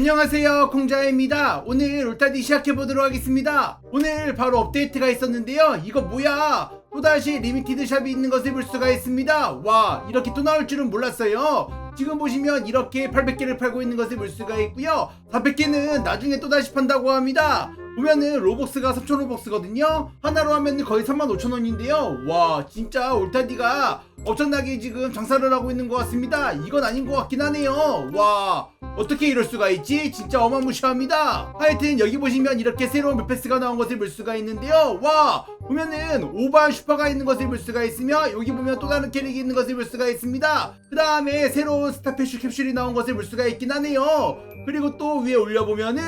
안녕하세요 콩자입니다. 오늘 울타디 시작해보도록 하겠습니다. 오늘 바로 업데이트가 있었는데요. 이거 뭐야? 또다시 리미티드 샵이 있는 것을 볼 수가 있습니다. 와 이렇게 또 나올 줄은 몰랐어요. 지금 보시면 이렇게 800개를 팔고 있는 것을 볼 수가 있고요. 400개는 나중에 또다시 판다고 합니다. 보면은 로벅스가 3,000로벅스거든요. 하나로 하면 거의 35,000원인데요. 와 진짜 울타디가 엄청나게 지금 장사를 하고 있는 것 같습니다. 이건 아닌 것 같긴 하네요. 와 어떻게 이럴 수가 있지? 진짜 어마무시합니다. 하여튼 여기 보시면 이렇게 새로운 맵패스가 나온 것을 볼 수가 있는데요. 와 보면은 오반 슈퍼가 있는 것을 볼 수가 있으며 여기 보면 또 다른 캐릭이 있는 것을 볼 수가 있습니다. 그 다음에 새로운 스타패슈 캡슐이 나온 것을 볼 수가 있긴 하네요. 그리고 또 위에 올려보면은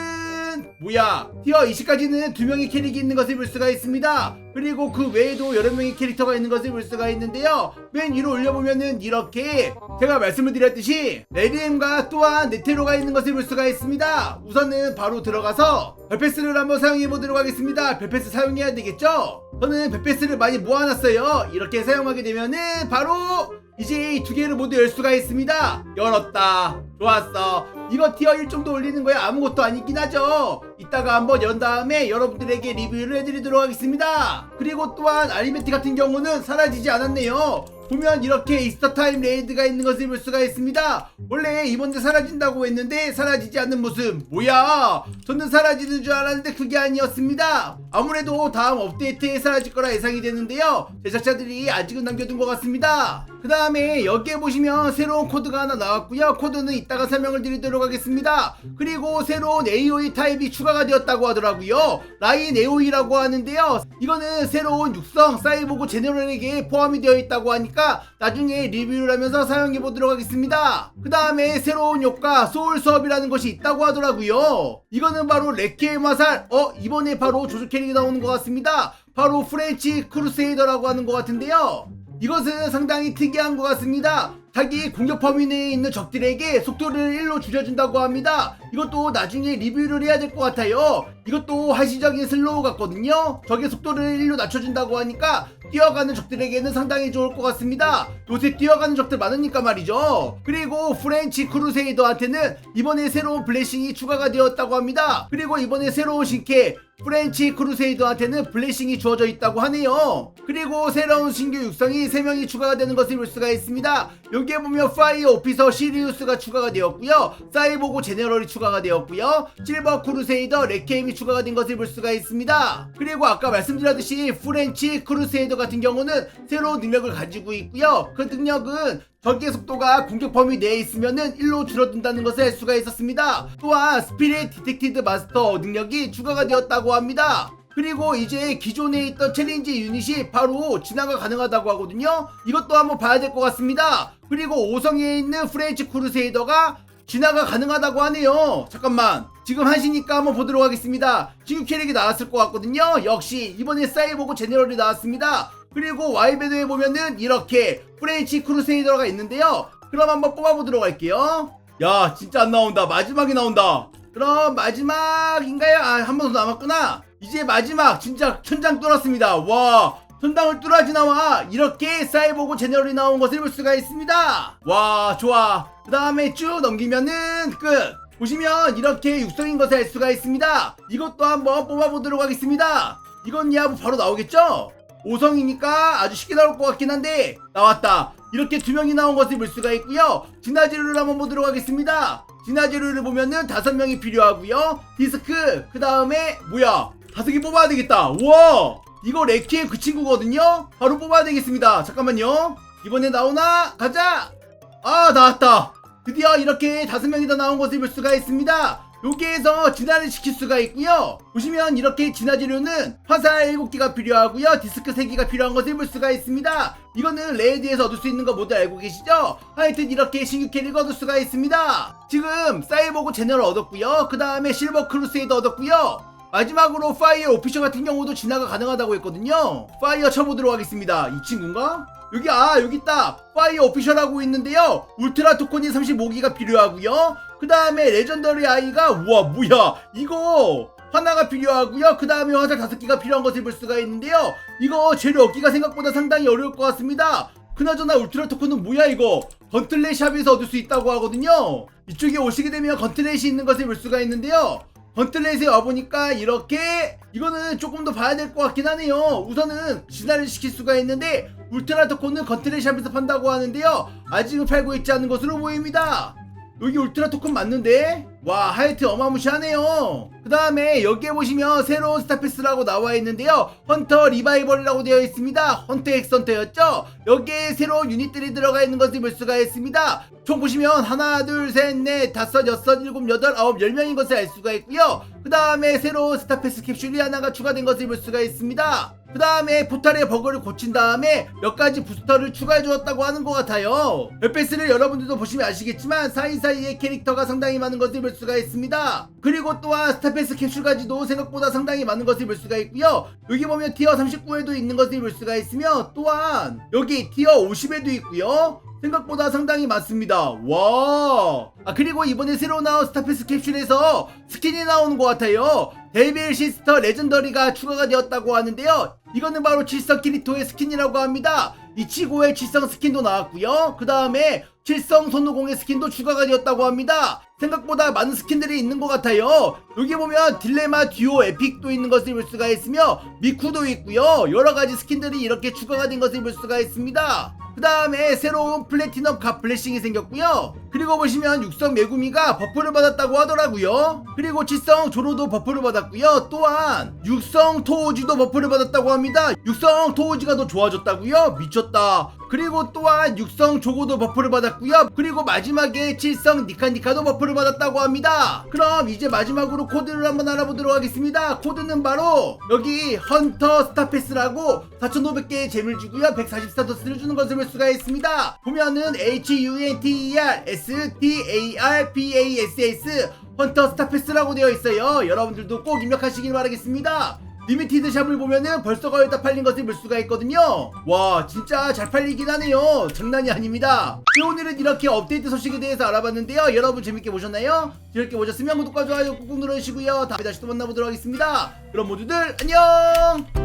뭐야 티어 20까지는 두 명의 캐릭이 있는 것을 볼 수가 있습니다. 그리고 그 외에도 여러 명의 캐릭터가 있는 것을 볼 수가 있는데요. 맨 위로 올려보면은 이렇게 제가 말씀을 드렸듯이 레디엠과 또한 네테로가 있는 것을 볼 수가 있습니다. 우선은 바로 들어가서 별패스를 한번 사용해 보도록 하겠습니다. 별패스 사용해야 되겠죠? 저는 별패스를 많이 모아놨어요. 이렇게 사용하게 되면은 바로 이제 이 두 개를 모두 열 수가 있습니다. 열었다. 좋았어. 이거 티어 1 정도 올리는 거야 아무것도 아니긴 하죠. 이따가 한번 연 다음에 여러분들에게 리뷰를 해드리도록 하겠습니다. 그리고 또한 알리메트 같은 경우는 사라지지 않았네요. 보면 이렇게 이스터타임 레이드가 있는 것을 볼 수가 있습니다. 원래 이번에 사라진다고 했는데 사라지지 않는 모습 뭐야? 저는 사라지는 줄 알았는데 그게 아니었습니다. 아무래도 다음 업데이트에 사라질 거라 예상이 되는데요. 제작자들이 아직은 남겨둔 것 같습니다. 그 다음에 여기에 보시면 새로운 코드가 하나 나왔고요. 코드는 이따가 설명을 드리도록 하겠습니다. 그리고 새로운 AOE 타입이 추가가 되었다고 하더라고요. 라인 AOE라고 하는데요. 이거는 새로운 육성 사이보그 제너럴에게 포함이 되어 있다고 하니까 나중에 리뷰를 하면서 사용해 보도록 하겠습니다. 그 다음에 새로운 효과 소울 수업이라는 것이 있다고 하더라고요. 이거는 바로 레키엠 화살. 어 이번에 바로 조조 캐릭이 나오는 것 같습니다. 바로 프렌치 크루세이더라고 하는 것 같은데요. 이것은 상당히 특이한 것 같습니다. 자기 공격 범위 내에 있는 적들에게 속도를 1로 줄여준다고 합니다. 이것도 나중에 리뷰를 해야 될 것 같아요. 이것도 한시적인 슬로우 같거든요. 적의 속도를 1로 낮춰준다고 하니까 뛰어가는 적들에게는 상당히 좋을 것 같습니다. 요새 뛰어가는 적들 많으니까 말이죠. 그리고 프렌치 크루세이더한테는 이번에 새로운 블레싱이 추가가 되었다고 합니다. 그리고 이번에 새로운 신캐 프렌치 크루세이더한테는 블레싱이 주어져 있다고 하네요. 그리고 새로운 신규 육성이 3명이 추가가 되는 것을 볼 수가 있습니다. 여기에 보면 파이어 오피서 시리우스가 추가가 되었고요. 사이보고 제네럴이 추가가 되었고요. 실버 크루세이더 레케임이 추가가 된 것을 볼 수가 있습니다. 그리고 아까 말씀드렸듯이 프렌치 크루세이더 같은 경우는 새로운 능력을 가지고 있고요. 그 능력은 적의 속도가 공격 범위 내에 있으면은 1로 줄어든다는 것을 알 수가 있었습니다. 또한 스피릿 디텍티드 마스터 능력이 추가가 되었다고 합니다. 그리고 이제 기존에 있던 챌린지 유닛이 바로 진화가 가능하다고 하거든요. 이것도 한번 봐야 될 것 같습니다. 그리고 5성에 있는 프렌치 크루세이더가 진화가 가능하다고 하네요. 잠깐만. 지금 하시니까 한번 보도록 하겠습니다. 지금 캐릭이 나왔을 것 같거든요. 역시 이번에 사이보고 제네럴이 나왔습니다. 그리고 와이베드에 보면은 이렇게 프렌치 크루세이더가 있는데요. 그럼 한번 뽑아보도록 할게요. 야, 진짜 안 나온다. 마지막에 나온다. 그럼 마지막인가요? 아, 한 번 더 남았구나. 이제 마지막 진짜 천장 뚫었습니다. 와, 천장을 뚫어지 나와 이렇게 사이보고 제너럴이 나온 것을 볼 수가 있습니다. 와, 좋아. 그 다음에 쭉 넘기면은 끝. 보시면 이렇게 육성인 것을 알 수가 있습니다. 이것도 한번 뽑아보도록 하겠습니다. 이건 야 바로 나오겠죠? 5성이니까 아주 쉽게 나올 것 같긴 한데 나왔다. 이렇게 두 명이 나온 것을 볼 수가 있고요. 진화지루를 한번 보도록 하겠습니다. 진화지루를 보면은 다섯 명이 필요하고요. 디스크 그 다음에 뭐야 다섯 개 뽑아야 되겠다. 우와 이거 레키의 그 친구거든요. 바로 뽑아야 되겠습니다. 잠깐만요. 이번에 나오나 가자. 아 나왔다. 드디어 이렇게 다섯 명이 더 나온 것을 볼 수가 있습니다. 여기에서 진화를 시킬 수가 있고요. 보시면 이렇게 진화 재료는 화살 7개가 필요하고요. 디스크 3개가 필요한 것을 볼 수가 있습니다. 이거는 레이드에서 얻을 수 있는 거 모두 알고 계시죠? 하여튼 이렇게 신규 캐릭 얻을 수가 있습니다. 지금 사이보그 제너럴 얻었고요. 그 다음에 실버 크루세이더 얻었고요. 마지막으로 파이어 오피셔 같은 경우도 진화가 가능하다고 했거든요. 파이어 쳐보도록 하겠습니다. 이 친구인가? 여기 아 여기 있다. 파이어 오피셜하고 있는데요. 울트라 토큰이 35기가 필요하고요. 그 다음에 레전더리 아이가 우와 뭐야. 이거 하나가 필요하고요. 그 다음에 화살 5개가 필요한 것을 볼 수가 있는데요. 이거 재료 얻기가 생각보다 상당히 어려울 것 같습니다. 그 그나저나 울트라 토큰은 뭐야 이거? 건틀렛 샵에서 얻을 수 있다고 하거든요. 이쪽에 오시게 되면 건틀렛이 있는 것을 볼 수가 있는데요 건틀렛에 와보니까 이렇게 이거는 조금 더 봐야 될 것 같긴 하네요. 우선은 진화를 시킬 수가 있는데 울트라 토큰은 건틀렛 샵에서 판다고 하는데요. 아직은 팔고 있지 않은 것으로 보입니다 여기 울트라 토큰 맞는데? 와 하여튼 어마무시하네요. 그 다음에 여기에 보시면 새로운 스타패스라고 나와 있는데요. 헌터 리바이벌이라고 되어 있습니다. 헌터 엑선터였죠? 여기에 새로운 유닛들이 들어가 있는 것을 볼 수가 있습니다. 총 보시면 하나 둘셋넷 다섯 여섯 일곱 여덟 아홉 열 명인 것을 알 수가 있고요. 그 다음에 새로운 스타패스 캡슐이 하나가 추가된 것을 볼 수가 있습니다 그 다음에 포탈의 버그를 고친 다음에 몇 가지 부스터를 추가해 주었다고 하는 것 같아요. 웹패스를 여러분들도 보시면 아시겠지만 사이사이에 캐릭터가 상당히 많은 것을 볼 수가 있습니다. 그리고 또한 스타패스 캡슐까지도 생각보다 상당히 많은 것을 볼 수가 있고요. 여기 보면 티어 39에도 있는 것을 볼 수가 있으며 또한 여기 티어 50에도 있고요. 생각보다 상당히 많습니다. 와. 아 그리고 이번에 새로 나온 스타패스 캡슐에서 스킨이 나오는 것 같아요. 데빌 시스터 레전더리가 추가가 되었다고 하는데요. 이거는 바로 칠성 키리토의 스킨이라고 합니다. 이치고의 칠성 스킨도 나왔고요. 그 다음에 칠성 손오공의 스킨도 추가가 되었다고 합니다. 생각보다 많은 스킨들이 있는 것 같아요. 여기 보면 딜레마 듀오 에픽도 있는 것을 볼 수가 있으며 미쿠도 있고요. 여러 가지 스킨들이 이렇게 추가가 된 것을 볼 수가 있습니다. 그 다음에 새로운 플래티넘 갑 블레싱이 생겼고요. 그리고 보시면 육성 메구미가 버프를 받았다고 하더라고요. 그리고 칠성 조로도 버프를 받았고요. 또한 육성 토우지도 버프를 받았다고 합니다. 육성 토우지가 더 좋아졌다고요? 미쳤다. 그리고 또한 육성 조고도 버프를 받았고요. 그리고 마지막에 칠성 니카니카도 버프를 받았다고 합니다. 그럼 이제 마지막으로 코드를 한번 알아보도록 하겠습니다. 코드는 바로 여기 헌터 스타패스라고 4,500개의 잼을 주고요. 144더스를 주는 것을 볼 수가 있습니다. 보면은 H-U-N-T-E-R S-T-A-R-P-A-S-S 헌터 스타패스라고 되어 있어요. 여러분들도 꼭 입력하시길 바라겠습니다. 리미티드 샵을 보면은 벌써 거의 다 팔린 것을 볼 수가 있거든요. 와, 진짜 잘 팔리긴 하네요. 장난이 아닙니다. 네, 오늘은 이렇게 업데이트 소식에 대해서 알아봤는데요. 여러분 재밌게 보셨나요? 재밌게 보셨으면 구독과 좋아요 꾹꾹 눌러주시고요. 다음에 다시 또 만나보도록 하겠습니다. 그럼 모두들 안녕!